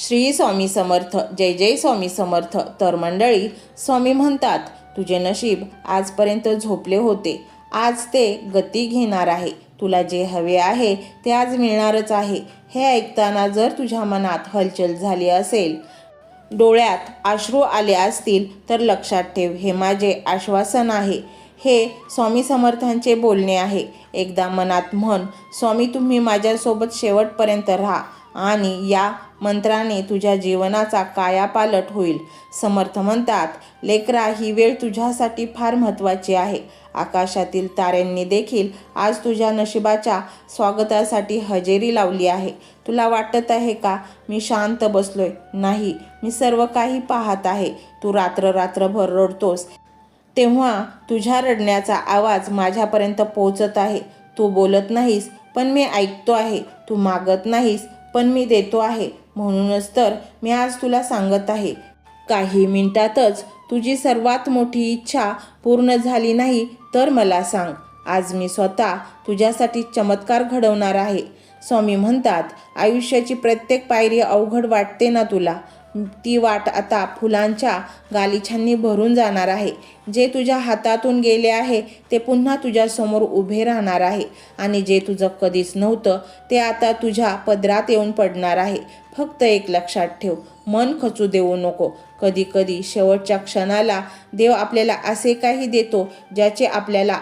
श्री स्वामी समर्थ जय जय स्वामी समर्थ. तर मंडळी स्वामी म्हणतात तुझे नशीब आजपर्यंत झोपले होते. आज ते गती घेणार आहे. तुला जे हवे आहे ते आज मिळणारच आहे. हे ऐकताना जर तुझ्या मनात हलचल झाली असेल डोळ्यात अश्रू आले असतील तर लक्षात ठेव हे माझे आश्वासन आहे. हे स्वामी समर्थांचे बोलणे आहे. एकदा मनात म्हण स्वामी तुम्ही माझ्यासोबत शेवटपर्यंत राहा. आणि या मंत्राने तुझ्या जीवनाचा कायापालट होईल. समर्थ म्हणतात लेकरा ही वेळ तुझ्यासाठी फार महत्त्वाची आहे. आकाशातील ताऱ्यांनी देखील आज तुझ्या नशिबाच्या स्वागतासाठी हजेरी लावली आहे. तुला वाटत आहे का? मी शांत बसलोय. नाही मी सर्व काही पाहत आहे. तू रात्र रात्रभर रडतोस. तेव्हा तुझ्या रडण्याचा आवाज माझ्यापर्यंत पोहोचत आहे. तू बोलत नाहीस पण मी ऐकतो आहे. तू मागत नाहीस पण मी देतो आहे. म्हणूनच तर मी आज तुला सांगत आहे. काही मिनिटातच तुझी सर्वात मोठी इच्छा पूर्ण झाली नाही तर मला सांग. आज मी स्वतः तुझ्यासाठी चमत्कार घडवणार आहे. स्वामी म्हणतात आयुष्याची प्रत्येक पायरी अवघड वाटते ना तुला? ती वाट आता फुलांच्या गालिछांनी भरून जाणार आहे. जे तुझ्या हातातून गेले आहे ते पुन्हा तुझ्यासमोर उभे राहणार आहे. आणि जे तुझं कधीच नव्हतं ते आता तुझ्या पदरात येऊन पडणार आहे. फक्त एक लक्षात ठेव मन खचू देऊ नको. कधी कधी शेवटच्या क्षणाला देव आपल्याला असे काही देतो ज्याचे आपल्याला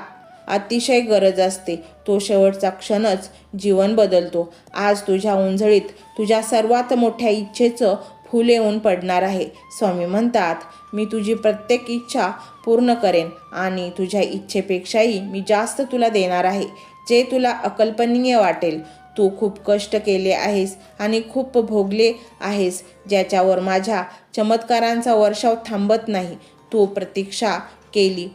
अतिशय गरज असते. तो शेवटचा क्षणच जीवन बदलतो. आज तुझ्या उंजळीत तुझ्या सर्वात मोठ्या इच्छेचं फुले येऊन पडणार आहे. स्वामी म्हणतात मी तुझी प्रत्येक इच्छा पूर्ण करेन आणि तुझ्या इच्छेपेक्षाही मी जास्त तुला देणार आहे जे तुला अकल्पनीय वाटेल. तू खूप कष्ट केले आहेस आणि खूप भोगले आहेस ज्याच्यावर माझ्या चमत्कारांचा वर्षाव थांबत नाही. तू प्रतीक्षा केली.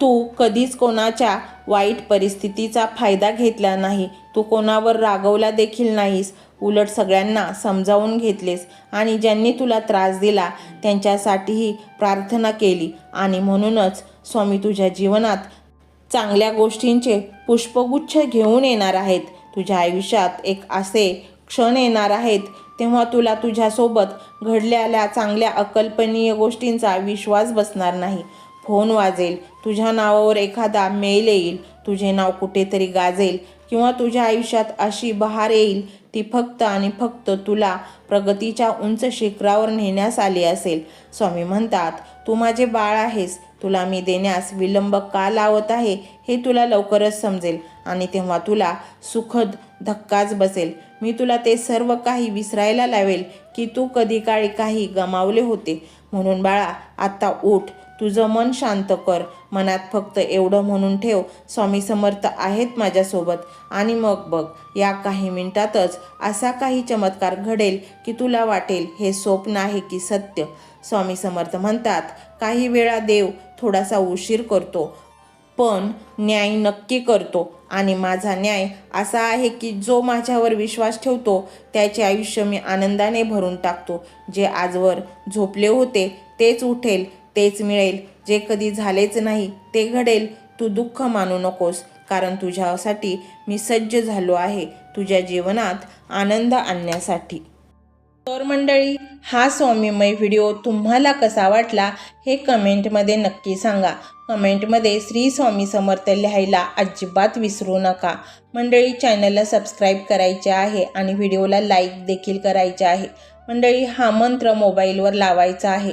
तू कधीच कोणाच्या वाईट परिस्थितीचा फायदा घेतला नाही. तू कोणावर रागवला देखील नाहीस. उलट सगळ्यांना समजावून घेतलेस आणि ज्यांनी तुला त्रास दिला त्यांच्यासाठीही प्रार्थना केली आणि म्हणूनच स्वामी तुझ्या जीवनात चांगल्या गोष्टींचे पुष्पगुच्छ घेऊन येणार आहेत. तुझ्या आयुष्यात एक असे क्षण येणार आहेत तेव्हा तुला तुझ्यासोबत घडलेल्या चांगल्या अकल्पनीय गोष्टींचा विश्वास बसणार नाही. फोन वाजेल तुझ्या नावावर एखादा मेल येईल तुझे नाव कुठेतरी गाजेल किंवा तुझ्या आयुष्यात अशी बहार येईल ती फक्त आणि फक्त तुला प्रगतीच्या उंच शिखरावर नेण्यास आली असेल. स्वामी म्हणतात तू माझे बाळ आहेस तुला मी देण्यास विलंब का लावत आहे हे तुला लवकरच समजेल आणि तेव्हा तुला सुखद धक्काच बसेल. मी तुला ते सर्व काही विसरायला लावेल की तू कधी काळी काही गमावले होते. म्हणून बाळा आत्ता उठ तुझं मन शांत कर. मनात फक्त एवढं म्हणून ठेव स्वामी समर्थ आहेत माझ्यासोबत. आणि मग बघ या काही मिनिटातच असा काही चमत्कार घडेल की तुला वाटेल हे स्वप्न आहे की सत्य. स्वामी समर्थ म्हणतात काही वेळा देव थोडासा उशीर करतो पण न्याय नक्की करतो. आणि माझा न्याय असा आहे की जो माझ्यावर विश्वास ठेवतो त्याचे आयुष्य मी आनंदाने भरून टाकतो. जे आजवर झोपले होते तेच उठेल. तेच मिळेल. जे कधी झालेच नाही ते घडेल. तू दुःख मानू नकोस कारण तुझ्यासाठी मी सज्ज झालो आहे तुझ्या जीवनात आनंद आणण्यासाठी. तर मंडळी हा स्वामीमय व्हिडिओ तुम्हाला कसा वाटला हे कमेंटमध्ये नक्की सांगा. कमेंटमध्ये श्री स्वामी समर्थ लिहायला अजिबात विसरू नका. मंडळी चॅनलला सबस्क्राईब करायचे आहे आणि व्हिडिओला लाईक देखील करायचे आहे. मंडळी हा मंत्र मोबाईलवर लावायचा आहे.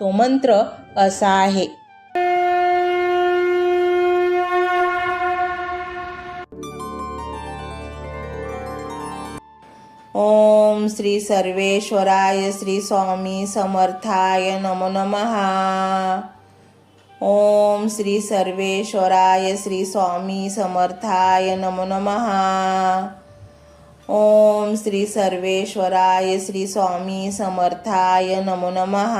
तो मंत्र असा आहे. ओम श्री सर्वेश्वराय श्री स्वामी समर्थाय नमो नमः. ओम श्री सर्वेश्वराय श्री स्वामी समर्थाय नमो नमः. ओम श्री सर्वेश्वराय श्री स्वामी समर्थाय नमो नमः.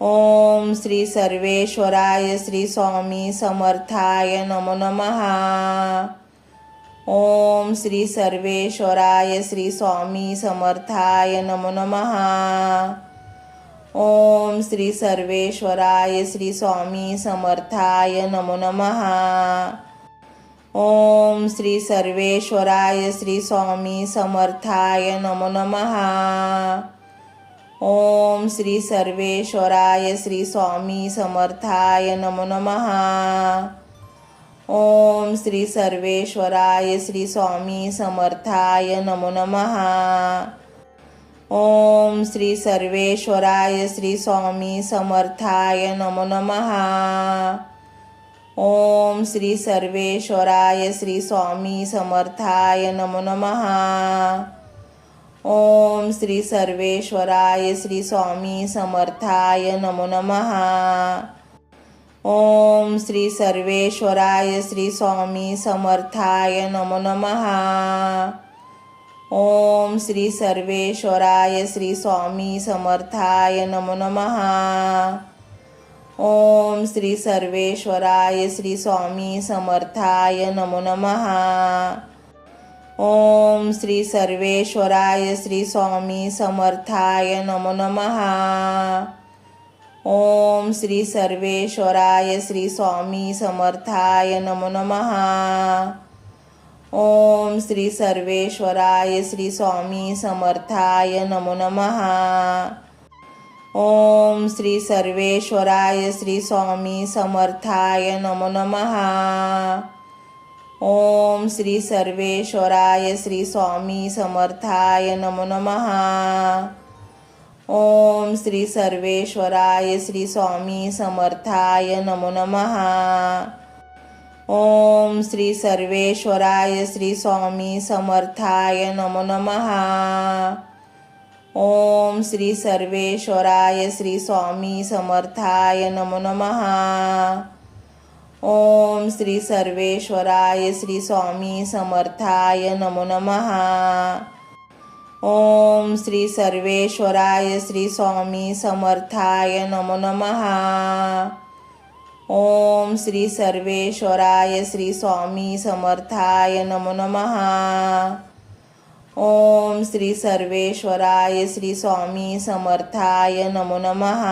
ओम श्री सर्वेश्वराय श्री स्वामी समर्थाय नमो नमः. ओम श्री सर्वेश्वराय श्री स्वामी समर्थाय नमो नमः. ओम श्री सर्वेश्वराय श्री स्वामी समर्थाय नमो नमः. ओम श्री सर्वेश्वराय श्री स्वामी समर्थाय नमो नमः. ओम श्री सर्वेश्वराय श्री स्वामी समर्थाय नमो नमः. ओम श्री सर्वेश्वराय श्री स्वामी समर्थाय नमो नमः. ओम श्री सर्वेश्वराय श्री स्वामी समर्थाय नमो नमः. ओम श्री सर्वेश्वराय श्री स्वामी समर्थाय नमो नमः. ओम श्री सर्वेश्वराय श्री स्वामी समर्थाय नमो नमः. ओम श्री सर्वेश्वराय श्री स्वामी समर्थाय नमो नमः. ओम श्री सर्वेश्वराय श्री स्वामी समर्थाय नमो नमः. ओम श्री सर्वेश्वराय श्री स्वामी समर्थाय नमो नमः. ओम श्री सर्वेश्वराय श्री स्वामी समर्थाय नमो नमः. ओम श्री सर्वेश्वराय श्री स्वामी समर्थाय नमो नमः. ओम श्री सर्वेश्वराय श्री स्वामी समर्थाय नमो नमः. ओम श्री सर्वेश्वराय श्री स्वामी समर्थाय नमो नमः. ओम श्री सर्वेश्वराय श्री स्वामी समर्थाय नमो नमः. ओम श्री सर्वेश्वराय श्री स्वामी समर्थाय नमो नमः. ओम श्री सर्वेश्वराय श्री स्वामी समर्थाय नमो नमः. ओम श्री सर्वेश्वराय श्री स्वामी समर्थाय नमो नमः. ओम श्री सर्वेश्वराय श्री स्वामी समर्थाय नमो नमः. ओम श्री सर्वेश्वराय श्री स्वामी समर्थाय नमो नमः. ओम श्री सर्वेश्वराय श्री स्वामी समर्थाय नमो नमः. ओम श्री सर्वेश्वराय श्री स्वामी समर्थाय नमो नमः.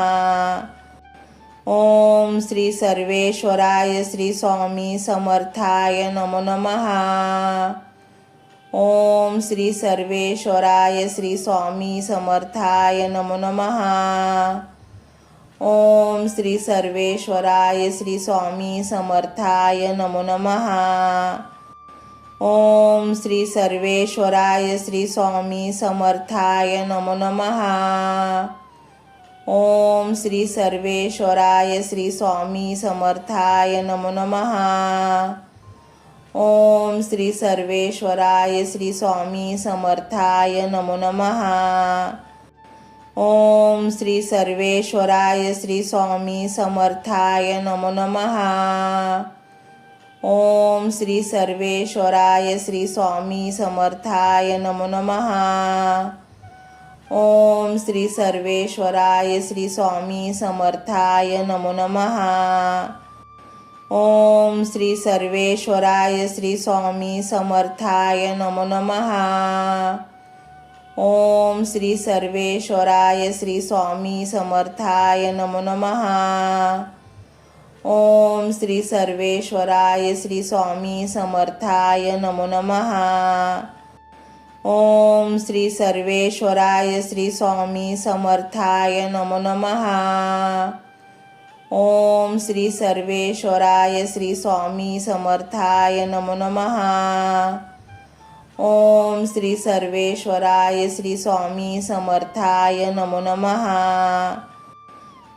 ओम श्री सर्वेश्वराय श्री स्वामी समर्थाय नमो नमः. ओम श्री सर्वेश्वराय श्री स्वामी समर्थाय नमो नमः. ओम श्री सर्वेश्वराय श्री स्वामी समर्थाय नमो नमः. ओम श्री सर्वेश्वराय श्री स्वामी समर्थाय नमो नमः. ओम श्री सर्वेश्वराय श्री स्वामी समर्थाय नमो नमः. ओम श्री सर्वेश्वराय श्री स्वामी समर्थाय नमो नमः. ओम श्री सर्वेश्वराय श्री स्वामी समर्थाय नमो नमः. ओम श्री सर्वेश्वराय श्री स्वामी समर्थाय नमो नमः. ओम श्री सर्वेश्वराय श्री स्वामी समर्थाय नमो नमः. ओम श्री सर्वेश्वराय श्री स्वामी समर्थाय नमो नमः. ओम श्री सर्वेश्वराय श्री स्वामी समर्थाय नमो नमः. ओम श्री सर्वेश्वराय श्री स्वामी समर्थाय नमो नमः. ओम श्री सर्वेश्वराय श्री स्वामी समर्थाय नमो नमः. ओम श्री सर्वेश्वराय श्री स्वामी समर्थाय नमो नमः. ओम श्री सर्वेश्वराय श्री स्वामी समर्थाय नमो नमः.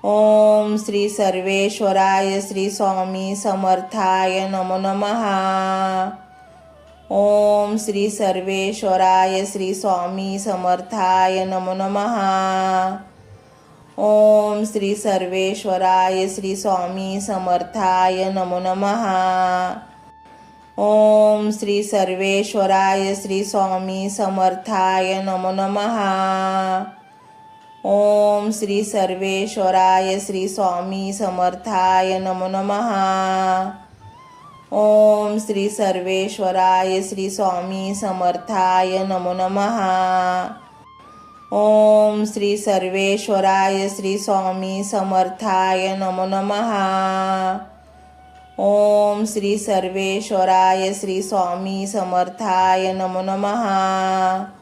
ओम श्री सर्वेश्वराय श्री स्वामी समर्थाय नमो नमः. ओम श्री सर्वेश्वराय श्री स्वामी समर्थाय नमो नमः. ओम श्री सर्वेश्वराय श्री स्वामी समर्थाय नमो नमः. ओम श्री सर्वेश्वराय श्री स्वामी समर्थाय नमो नमः. ओम श्री सर्वेश्वराय श्री स्वामी समर्थाय नमो नमः। ओम श्री सर्वेश्वराय श्री स्वामी समर्थाय नमो नमः। ओम श्री सर्वेश्वराय श्री स्वामी समर्थाय नमो नमः। ओम श्री सर्वेश्वराय श्री स्वामी समर्थाय नमो नमः।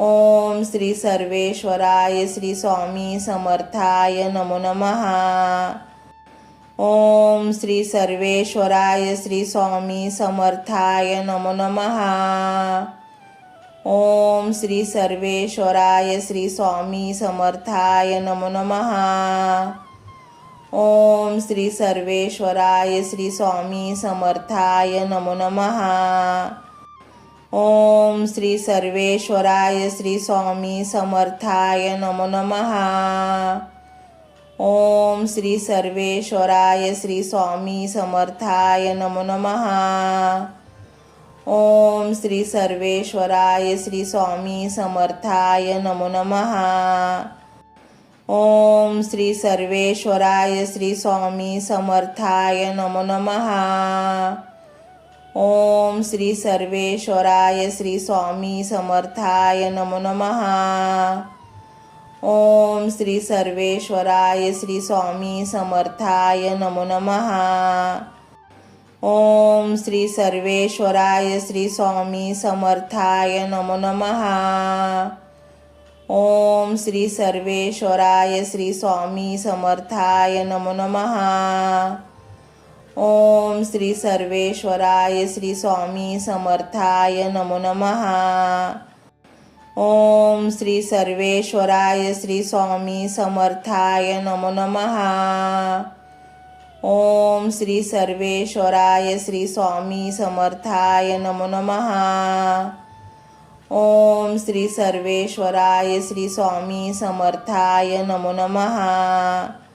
ओम श्री सर्वेश्वराय श्री स्वामी समर्थाय नमो नमः. ओम श्री सर्वेश्वराय श्री स्वामी समर्थाय नमो नमः. ओम श्री सर्वेश्वराय श्री स्वामी समर्थाय नमो नमः. ओम श्री सर्वेश्वराय श्री स्वामी समर्थाय नमो नमः. ओम श्री सर्वेश्वराय श्री स्वामी समर्थाय नमो नमः। ओम श्री सर्वेश्वराय श्री स्वामी समर्थाय नमो नमः। ओम श्री सर्वेश्वराय श्री स्वामी समर्थाय नमो नमः। ओम श्री सर्वेश्वराय श्री स्वामी समर्थाय नमो नमः। ओम श्री सर्वेश्वराय श्री स्वामी समर्थाय नमो नमः। ओम श्री सर्वेश्वराय श्री स्वामी समर्थाय नमो नमः। ओम श्री सर्वेश्वराय श्री स्वामी समर्थाय नमो नमः। ओम श्री सर्वेश्वराय श्री स्वामी समर्थाय नमो नमः। ओम श्री सर्वेश्वराय श्री स्वामी समर्थाय नमो नमः. ओम श्री सर्वेश्वराय श्री स्वामी समर्थाय नमो नमः. ओम श्री सर्वेश्वराय श्री स्वामी समर्थाय नमो नमः. ओम श्री सर्वेश्वराय श्री स्वामी समर्थाय नमो नमः.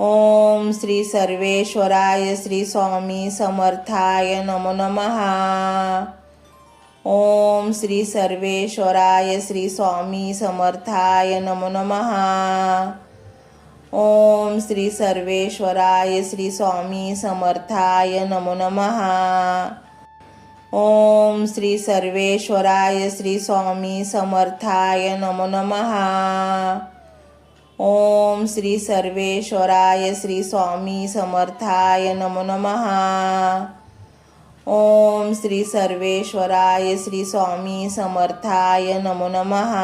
ओम श्री सर्वेश्वराय श्री स्वामी समर्थाय नमो नमः. ओम श्री सर्वेश्वराय श्री स्वामी समर्थाय नमो नमः. ओम श्री सर्वेश्वराय श्री स्वामी समर्थाय नमो नमः. ओम श्री सर्वेश्वराय श्री स्वामी समर्थाय नमो नमः. ओम श्री सर्वेश्वराय श्री स्वामी समर्थाय नमो नमः. ओम श्री सर्वेश्वराय श्री स्वामी समर्थाय नमो नमः.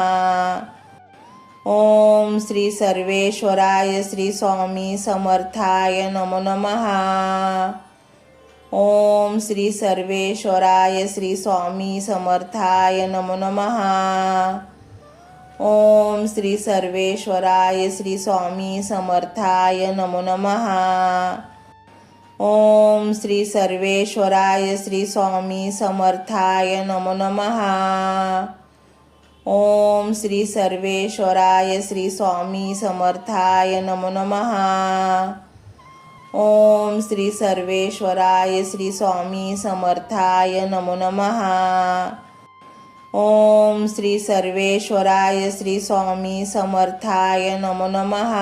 ओम श्री सर्वेश्वराय श्री स्वामी समर्थाय नमो नमः. ओम श्री सर्वेश्वराय श्री स्वामी समर्थाय नमो नमः. ओम श्री सर्वेश्वराय श्री स्वामी समर्थाय नमो नमः. ओम श्री सर्वेश्वराय श्री स्वामी समर्थाय नमो नमः. ओम श्री सर्वेश्वराय श्री स्वामी समर्थाय नमो नमः. ओम श्री सर्वेश्वराय श्री स्वामी समर्थाय नमो नमः. ओम श्री सर्वेश्वराय श्री स्वामी समर्थाय नमो नमः।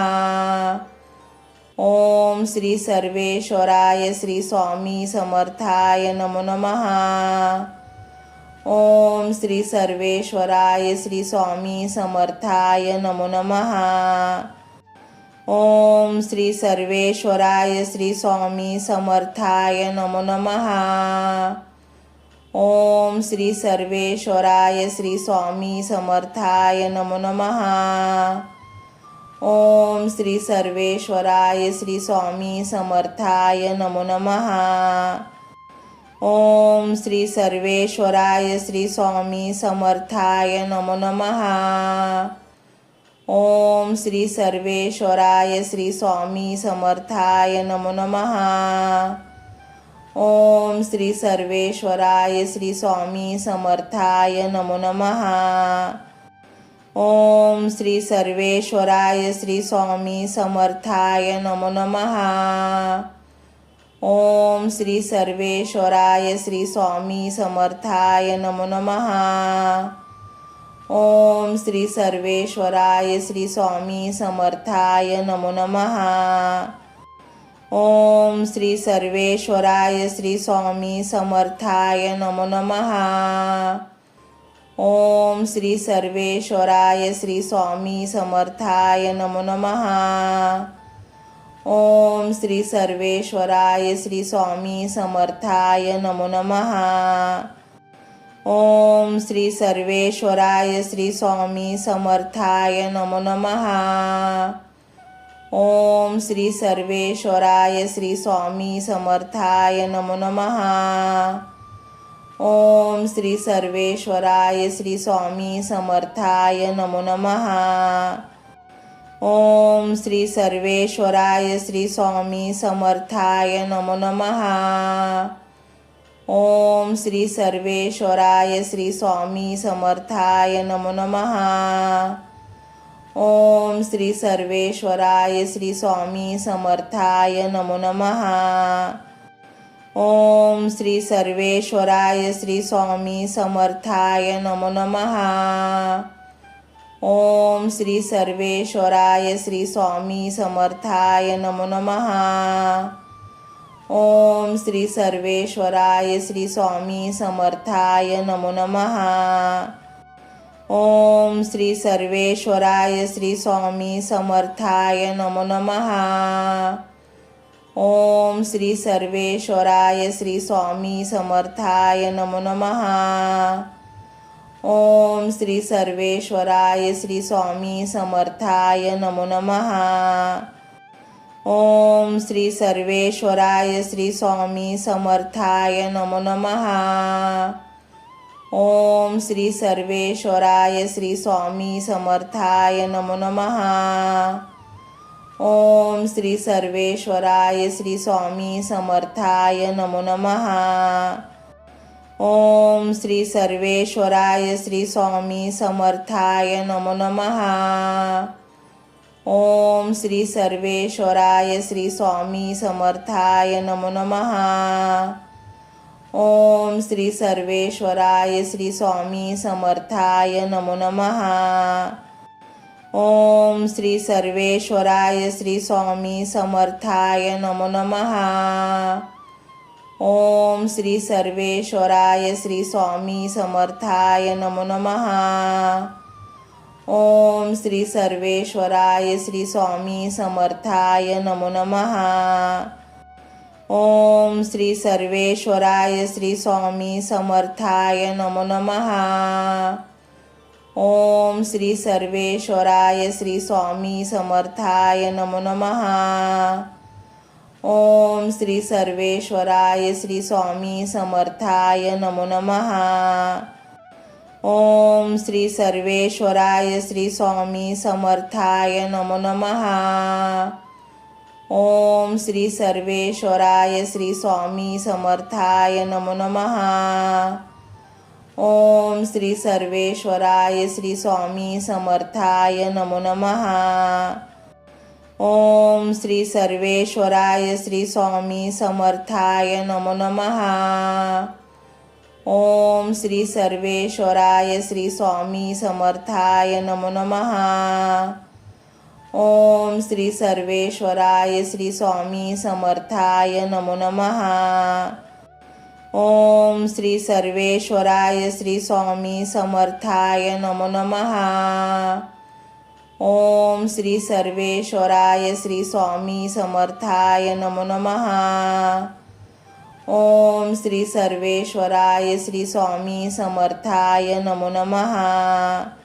ओम श्री सर्वेश्वराय श्री स्वामी समर्थाय नमो नमः। ओम श्री सर्वेश्वराय श्री स्वामी समर्थाय नमो नमः। ओम श्री सर्वेश्वराय श्री स्वामी समर्थाय नमो नमः। ओम श्री सर्वेश्वराय श्री स्वामी समर्थाय नमो नमः. ओम श्री सर्वेश्वराय श्री स्वामी समर्थाय नमो नमः. ओम श्री सर्वेश्वराय श्री स्वामी समर्थाय नमो नमः. ओम श्री सर्वेश्वराय श्री स्वामी समर्थाय नमो नमः. ओम श्री सर्वेश्वराय श्री स्वामी समर्थाय नमो नमः. ओम श्री सर्वेश्वराय श्री स्वामी समर्थाय नमो नमः. ओम श्री सर्वेश्वराय श्री स्वामी समर्थाय नमो नमः. ओम श्री सर्वेश्वराय श्री स्वामी समर्थाय नमो नमः. ओम श्री सर्वेश्वराय श्री स्वामी समर्थाय नमो नमः। ओम श्री सर्वेश्वराय श्री स्वामी समर्थाय नमो नमः। ओम श्री सर्वेश्वराय श्री स्वामी समर्थाय नमो नमः। ओम श्री सर्वेश्वराय श्री स्वामी समर्थाय नमो नमः। ओम श्री सर्वेश्वराय श्री स्वामी समर्थाय नमो नमः. ओम श्री सर्वेश्वराय श्री स्वामी समर्थाय नमो नमः. ओम श्री सर्वेश्वराय श्री स्वामी समर्थाय नमो नमः. ओम श्री सर्वेश्वराय श्री स्वामी समर्थाय नमो नमः. ओम श्री सर्वेश्वराय श्री स्वामी समर्थाय नमो नमः. ओम श्री सर्वेश्वराय श्री स्वामी समर्थाय नमो नमः. ओम श्री सर्वेश्वराय श्री स्वामी समर्थाय नमो नमः. ओम श्री सर्वेश्वराय श्री स्वामी समर्थाय नमो नमः. ओम श्री सर्वेश्वराय श्री स्वामी समर्थाय नमो नमः. ओम श्री सर्वेश्वराय श्री स्वामी समर्थाय नमो नमः. ओम श्री सर्वेश्वराय श्री स्वामी समर्थाय नमो नमः. ओम श्री सर्वेश्वराय श्री स्वामी समर्थाय नमो नमः. ओम श्री सर्वेश्वराय श्री स्वामी समर्थाय नमो नमः. ओम श्री सर्वेश्वराय श्री स्वामी समर्थाय नमो नमः. ओम श्री सर्वेश्वराय श्री स्वामी समर्थाय नमो नमः. ओम श्री सर्वेश्वराय श्री स्वामी समर्थाय नमो नमः. ओम श्री सर्वेश्वराय श्री स्वामी समर्थाय नमो नमः. ओम श्री सर्वेश्वराय श्री स्वामी समर्थाय नमो नमः. ओम श्री सर्वेश्वराय श्री स्वामी समर्थाय नमो नमः. ओम श्री सर्वेश्वराय श्री स्वामी समर्थाय नमो नमः. ओम श्री सर्वेश्वराय श्री स्वामी समर्थाय नमो नमः. ओम श्री सर्वेश्वराय श्री स्वामी समर्थाय नमो नमः. ओम श्री सर्वेश्वराय श्री स्वामी समर्थाय नमो नमः. ओम श्री सर्वेश्वराय श्री स्वामी समर्थाय नमो नमः. ओम श्री सर्वेश्वराय श्री स्वामी समर्थाय नमो नमः. ओम श्री सर्वेश्वराय श्री स्वामी समर्थाय नमो नमः. ओम श्री सर्वेश्वराय श्री स्वामी समर्थाय नमो नमः. ओम श्री सर्वेश्वराय श्री स्वामी समर्थाय नमो नमः. ओम श्री सर्वेश्वराय श्री स्वामी समर्थाय नमो नमः. ओम श्री सर्वेश्वराय श्री स्वामी समर्थाय नमो नमः. ओम श्री सर्वेश्वराय श्री स्वामी समर्थाय नमो नमः. ओम श्री सर्वेश्वराय श्री स्वामी समर्थाय नमो नमः.